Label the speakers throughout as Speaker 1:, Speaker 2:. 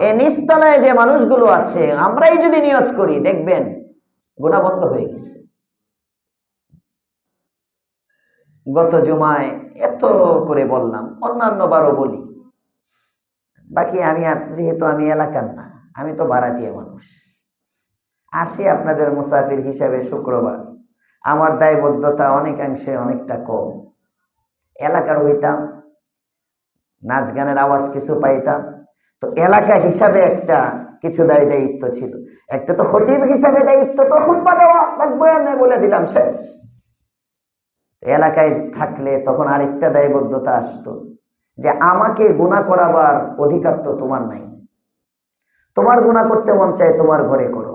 Speaker 1: এই নিচতলায় যে মানুষগুলো আছে, আমরাই যদি নিয়ত করি, দেখবেন গোনা বন্ধ হয়ে গেছে। গত জুমায় এত করে বললাম, অন্যান্য বারও বলি। বাকি আমি যেহেতু আমি এলাকার না, আমি তো ভাড়াটিয়া মানুষ। আসি আপনাদের মুসাফির হিসাবে শুক্রবার। আমার দায়বদ্ধতা অনেকাংশে অনেকটা কম। এলাকার হইতাম, নাচ গানের আওয়াজ কিছু পাইতাম। তো এলাকা হিসাবে একটা কিছু দায় দায়িত্ব ছিল। একটা তো খতিব হিসাবে দায়িত্ব, তো খুব দেওয়া বলে দিলাম, শেষ। এলাকায় থাকলে তখন আরেকটা দায়বদ্ধতা আসতো, যে আমাকে গুণা করাবার অধিকার তো তোমার নাই। তোমার গুণা করতে মন চায়, তোমার ঘরে করো।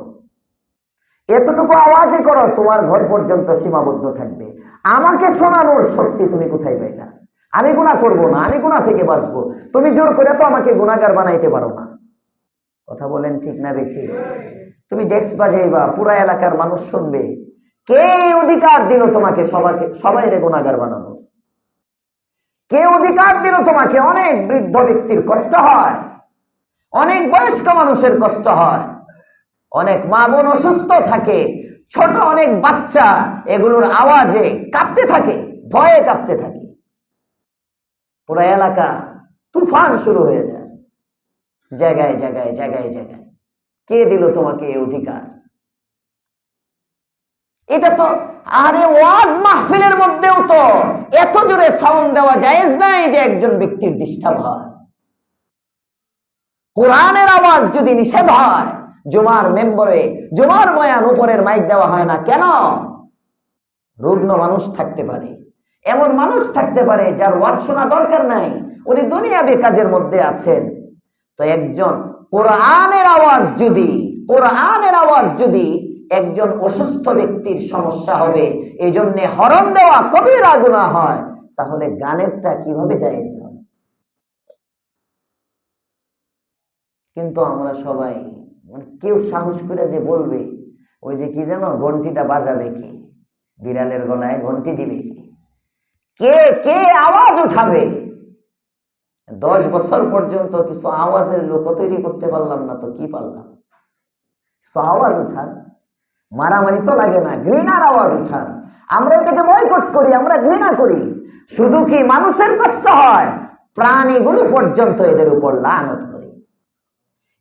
Speaker 1: এতটুকু আওয়াজে করো, তোমার ঘর পর্যন্ত সীমাবদ্ধ থাকবে। আমাকে শোনানোর শক্তি তুমি কোথায় পাইলা? আমি গুণা করব না, আমি গুণা থেকে বাঁচবো। তুমি জোর করে তো আমাকে গুণাগার বানাইতে পারো না। কথা বলেন ঠিক না বেঠিক তুমি ডেস্ক বাজাইবা, পুরা এলাকার মানুষ শুনবে। কে অধিকার দিল তোমাকে সবাইকে সবাই রে গুণাগার বানানো। কে অধিকার দিল তোমাকে? অনেক বৃদ্ধ ব্যক্তির কষ্ট হয়। অনেক বয়স্ক মানুষের কষ্ট হয়। অনেক মা বোন অসুস্থ থাকে। ছোট অনেক বাচ্চা, এগুলোর আওয়াজে কাঁপতে থাকে, ভয়ে কাঁপতে থাকে। পুরো এলাকা তুফান শুরু হয়ে যায়। জায়গায় জায়গায় জায়গায় জায়গায়। কে দিল তোমাকে এই অধিকার? এটা তো আরে ওয়াজ মাহফিলের মধ্যেও তো এত জোরে সাউন্ড দেওয়া জায়েজ নাই যে একজন ব্যক্তির ডিস্টার্ব হয়। কোরআনের আওয়াজ যদি নিষেধ হয়, জুমার মেম্বরে, জুমার বয়ান উপরের মাইক দেওয়া হয় না কেন? রুগ্ন মানুষ থাকতে পারে। এমন মানুষ থাকতে পারে যার ওয়াজ শোনা দরকার নাই। উনি দুনিয়াবি কাজের মধ্যে আছেন। তো একজন কোরআনের আওয়াজ যদি, কোরআনের আওয়াজ যদি একজন অসুস্থ ব্যক্তির সমস্যা হবে এই জন্য হরণ দেওয়া কবিরা গুণা হয়, তাহলে গানেরটা কীভাবে জায়েজ কিন্তু আমরা সবাই মানে কেউ সাহস করে যে বলবে, ওই যে কি জানো ঘন্টিটা বাজাবে কি? বিড়ালের গলায় ঘন্টি দিবে কি? কে কে আওয়াজ উঠাবে? দশ বছর পর্যন্ত কিছু আওয়াজের লোক তৈরি করতে পারলাম না তো কি পারলাম? কিছু আওয়াজ উঠান। মারামারি তো লাগে না, ঘৃণার আওয়াজ উঠান। আমরা এটাকে বয়কট করি, আমরা ঘৃণা করি। শুধু কি মানুষের কষ্ট হয়? প্রাণীগুলো পর্যন্ত এদের উপর লানত করি।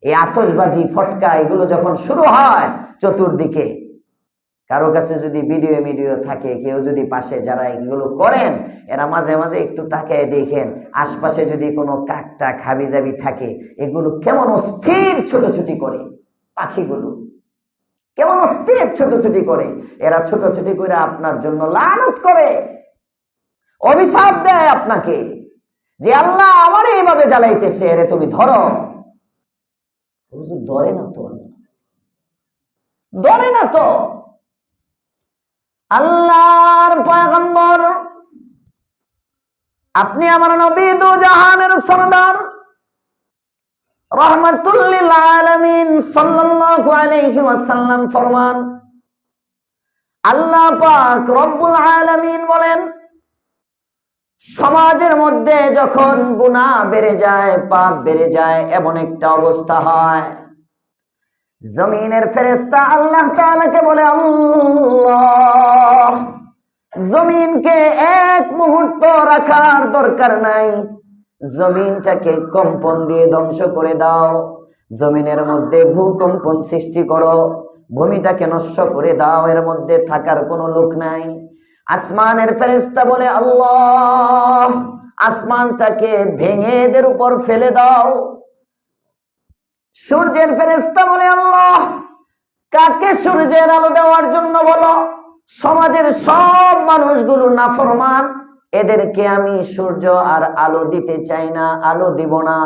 Speaker 1: এই আতসবাজি ফটকা, এগুলো যখন শুরু হয়, চতুর্দিকে কারও কাছে যদি ভিডিও মিডিও থাকে, কেউ যদি পাশে যারা এগুলো করেন, এরা মাঝে মাঝে একটু তাকায় দেখেন, আশপাশে যদি কোনো কাকটা খাবি জাবি থাকে, এগুলো কেমন অস্থির ছোটছুটি করে পাখিগুলো। কেমন অস্থির ছোটছুটি করে, এরা ছোটছুটি করে আপনার জন্য লানত করে, অভিশাপ দেয় আপনাকে, যে আল্লাহ আমার এইভাবে জ্বালাইতেছে, এরে তুমি ধরো। ধরে না তো ধরে না তো। আল্লাহর পয়গম্বর, আপনি আমার নবী দু জাহানের সরদার। রহমাতুল্লিল আলামিন সাল্লাল্লাহু আলাইহি ওয়াসাল্লাম ফরমান। আল্লাহ পাক রব্বুল আলামিন বলেন, সমাজের মধ্যে যখন গুনাহ বেড়ে যায়, পাপ বেড়ে যায়, এমন একটা অবস্থা হয়। জমিনের ফেরেস্তা আল্লাহ তাআলাকে বলে, আল্লাহ, জমিনকে এক মুহূর্ত রাখার দরকার নাই। জমিনটাকে কম্পন দিয়ে ধ্বংস করে দাও। জমিনের মধ্যে ভূকম্পন সৃষ্টি করো। ভূমিটাকে নষ্ট করে দাও। এর মধ্যে থাকার কোনো লোক নাই। আসমানের ফেরেস্তা বলে, আল্লাহ, আসমানটাকে ভেঙে এদের উপর ফেলে দাও। সূর্যের ফেরেস্তা বলে, আল্লাহ, কাকে সূর্যের আলো দেওয়ার জন্য বলো? সমাজের সব মানুষগুলো নাফরমান। এদেরকে আমি সূর্য আর আলো দিতে চাই না, আলো দিব না।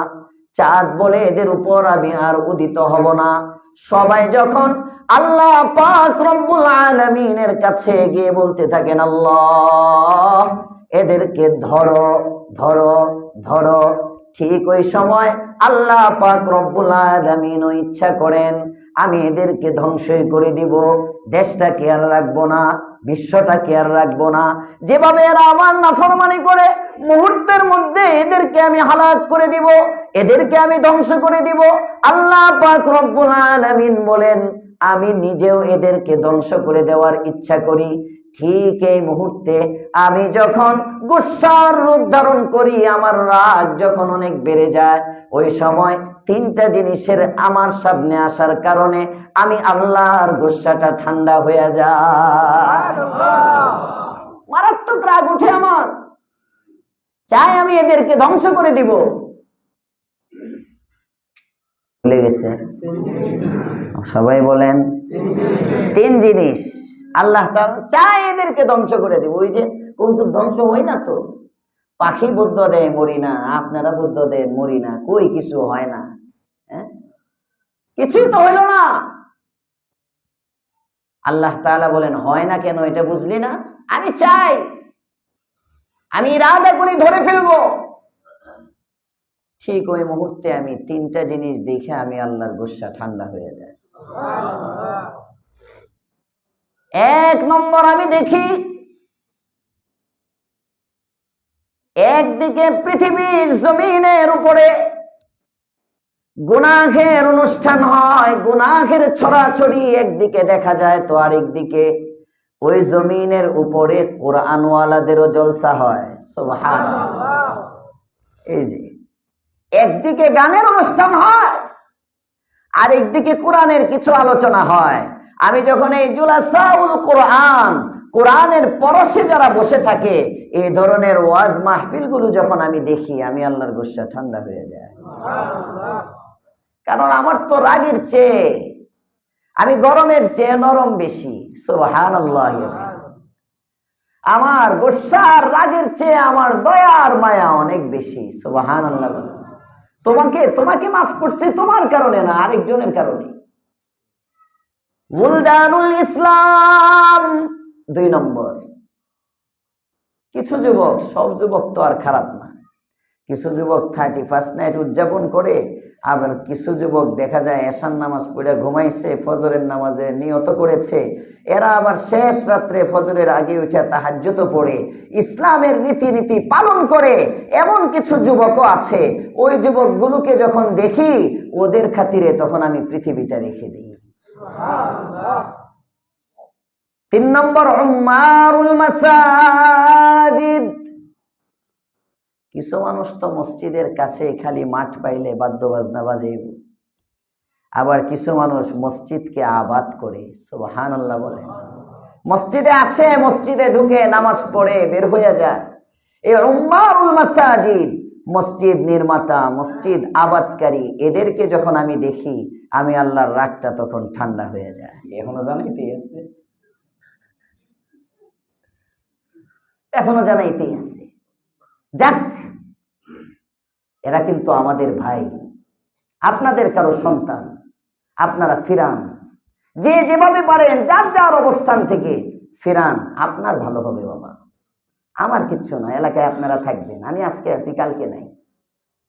Speaker 1: চাঁদ বলে এদের উপর আমি আর উদিত হব না। সবাই যখন আল্লাহ আলামিনের কাছে গিয়ে বলতে থাকেন, আল্লাহ, এদেরকে ধরো ধরো ধরো ঠিক ওই সময় আল্লাহ পাক রব্বুল আলামিন ইচ্ছা করেন, আমি এদেরকে ধ্বংসই করে দিব। দেশটাকে আর রাখব না, বিশ্বটাকে আর রাখব না। যেভাবে এরা আমার নাফরমানি করে, মুহূর্তের মধ্যে এদেরকে আমি হালাক করে দিব, এদেরকে আমি ধ্বংস করে দিব। আল্লাহ পাক রব্বুল আলামিন বলেন, আমি নিজেও এদেরকে ধ্বংস করে দেওয়ার ইচ্ছা করি। ঠিক এই মুহূর্তে আমি যখন গুসার রূপ ধারণ করি, আমার রাগ যখন অনেক বেড়ে যায়, ওই সময় তিনটা জিনিসের আমার সামনে আসার কারণে আমি আল্লাহর গুসাটা ঠান্ডা হয়ে যায়। মারাত্মক রাগ উঠে আমার। চাই আমি এদেরকে ধ্বংস করে দিব। ভুলে গেছে। সবাই বলেন, তিন জিনিস। আল্লাহ তাআলা চায় এদেরকে ধ্বংস করে দিব। ওই যে কৌতুক ধ্বংস হয় না তো? পাখি বুদ্ধ দেয়, মরি না। আপনারা বুদ্ধ দেয়, মরি না। কই কিছু হয় না? হ্যাঁ? কিছুই তো হইল না। আল্লাহ তাআলা বলেন, হয় না কেন? এটা বুঝলি না? আমি চাই। আমি ইরাদা করে, ধরে ফেলব। ঠিক ওই মুহূর্তে আমি তিনটা জিনিস দেখে আমি আল্লাহর গুসা ঠান্ডা হয়ে যায়। এক নম্বর আমি দেখি। একদিকে পৃথিবীর জমিনের উপরে গুনাহের অনুষ্ঠান হয়, গুনাহের ছড়াছড়ি একদিকে দেখা যায় তো আরেকদিকে ওই জমিনের উপরে কোরআনওয়ালাদেরও জলসা হয়। সুবহানাল্লাহ। এই যে, একদিকে গানের অনুষ্ঠান হয় আর একদিকে কোরআনের কিছু আলোচনা হয়। আমি যখন এই জুলাসাউল কোরআন, কোরআনের পরশে যারা বসে থাকে, এই ধরনের ওয়াজ মাহফিলগুলো যখন আমি দেখি, আমি আল্লাহর গুসা ঠান্ডা হয়ে যায়। কারণ আমার তো রাগের চেয়ে, আমি গরমের চেয়ে নরম বেশি। সোহান আমার গোসার রাগের চেয়ে আমার দয়ার মায়া অনেক বেশি। সোহান আল্লাহ তোমাকে তোমাকে মাফ করছে তোমার কারণে না, আরেকজনের কারণে। মুলদানুল ইসলাম। দুই নম্বর। কিছু যুবক, সব যুবক তো আর খারাপ না। কিছু যুবক থার্টি ফার্স্ট নাইট উদযাপন করে, আবার কিছু যুবক দেখা যায় এশান নামাজ পড়ে ঘুমাইছে, ফজরের নামাজে নিয়ত করেছে। এরা আবার শেষ রাত্রে ফজরের আগে উঠে তাহাজ্জত পড়ে, ইসলামের রীতিনীতি পালন করে। এমন কিছু যুবকও আছে। ওই যুবকগুলোকে যখন দেখি, ওদের খাতিরে তখন আমি পৃথিবীটা রেখে দিই। তিন নম্বর, উম্মারুল মাসাজিদ। কিছু মানুষ তো মসজিদের কাছে খালি মাঠ পাইলে বাদ্য বাজনা বাজে। আবার কিছু মানুষ মসজিদকে আবাদ করে সুবহান আল্লাহ বলে। মসজিদে আসে, মসজিদে ঢুকে নামাজ পড়ে, বের হয়ে যায়। এই উম্মারুল মাসাজিদ মসজিদ নির্মাতা, মসজিদ আবাদকারী, এদেরকে যখন আমি দেখি, আমি আল্লাহর রাগটা তখন ঠান্ডা হয়ে যায়। এখনও জানাইতেই আছে। এখনও জানাইতেই আছে। যাক, এরা কিন্তু আমাদের ভাই। আপনাদের কারও সন্তান, আপনারা ফিরান। যে যেভাবে পারেন, যার যার অবস্থান থেকে ফিরান। আপনার ভালো হবে, বাবা। আমার কিচ্ছু না এলাকায় আপনারা থাকবেন। আমি আজকে আছি, কালকে নাই।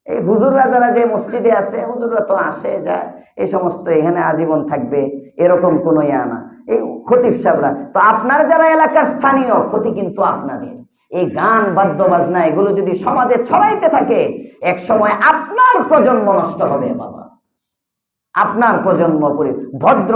Speaker 1: এই হুজুররা যারা যে মসজিদে আছে, হুজুররা তো আসে যায় এই সমস্ত এখানে আজীবন থাকবে, এরকম কোনো ইয়া না। এই খতিব সাহেবরা তো আপনার যারা এলাকার স্থানীয়, ক্ষতি কিন্তু আপনাদের। এই গান বাদ্য বাজনা এগুলো যদি সমাজে ছড়াইতে থাকে, এক সময় আপনার প্রজন্ম নষ্ট হবে, বাবা। আপনার প্রজন্ম পরি ভদ্র,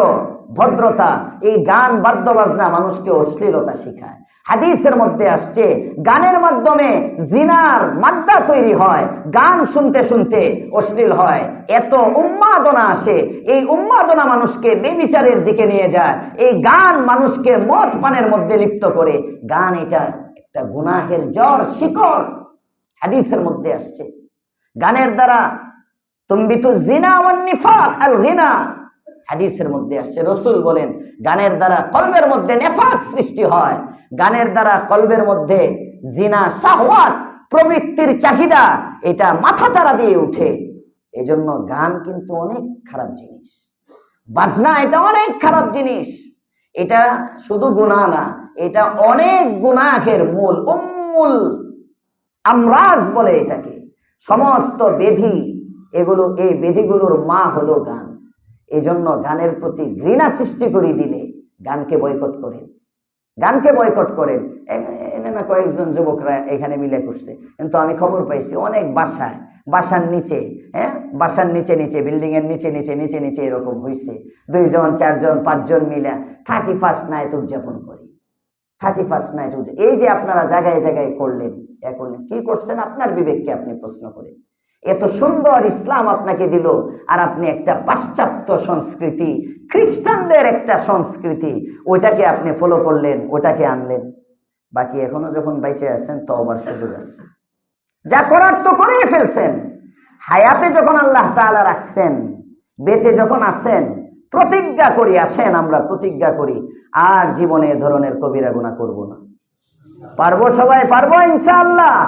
Speaker 1: ভদ্রতা, এই গান বাদ্য বাজনা মানুষকে অশ্লীলতা শিখায়। হাদিসের মধ্যে আসছে, গানের মাধ্যমে জিনার মাদ্দা তৈরি হয়, গান শুনতে শুনতে অশ্লীল হয়, এত উন্মাদনা আসে, এই উন্মাদনা মানুষকে বেবিচারের দিকে নিয়ে যায়, এই গান মানুষকে মদ পানের মধ্যে লিপ্ত করে। গান এটা একটা গুনাহের জ্বর, শিকড়। হাদিসের মধ্যে আসছে, গানের দ্বারা তুম্বিতু জিনা ওয়ান নিফাক, আল গিনা। হাদিসের মধ্যে আসছে, রসুল বলেন, গানের দ্বারা কলবের মধ্যে নেফাক সৃষ্টি হয়। গানের দ্বারা কলবের মধ্যে জিনা, শাহওয়াত, প্রবৃত্তির চাহিদা, এটা মাথা চারা দিয়ে উঠে। এজন্য গান কিন্তু অনেক খারাপ জিনিস। বাজনা এটা অনেক খারাপ জিনিস। এটা শুধু গুনাহ না, এটা অনেক গুনাহের মূল, উম্মুল আমরাজ বলে এটাকে। সমস্ত বেধি এগুলো, এই বেধিগুলোর মা হলো গান। এই জন্য গানের প্রতি ঘৃণা সৃষ্টি করে দিলে গানকে বয়কট করেন। গানকে বয়কট করেন। না কয়েকজন যুবকরা এখানে মিলে করছে। কিন্তু আমি খবর পাইছি, অনেক বাসায়, বাসার নিচে হ্যাঁ? বাসার নিচে নিচে বিল্ডিং এর নিচে নিচে নিচে নিচে এরকম হয়েছে দুইজন, চারজন, পাঁচজন মিলে থার্টি ফার্স্ট নাইট উদযাপন করি। থার্টি ফার্স্ট নাইট এই যে আপনারা জায়গায় জায়গায় করলেন, এখন কি করছেন? আপনার বিবেককে আপনি প্রশ্ন করেন। এত সুন্দর ইসলাম আপনাকে দিল। আর আপনি একটা পাশ্চাত্য সংস্কৃতি, খ্রিস্টানদের একটা সংস্কৃতি, ওইটাকে আপনি ফলো করলেন ওটাকে আনলেন। বাকি এখনও যখন বাইচে আছেন তো আবার সুযোগ আছে। যা করার তো করেই ফেলছেন। হায়াতে যখন আল্লাহ তাআলা রাখছেন, বেঁচে যখন আসেন প্রতিজ্ঞা করি আসেন আমরা প্রতিজ্ঞা করি, আর জীবনে এ ধরনের কবিরা গুণা করব না। পারব সবাই, পারব ইনশাআল্লাহ।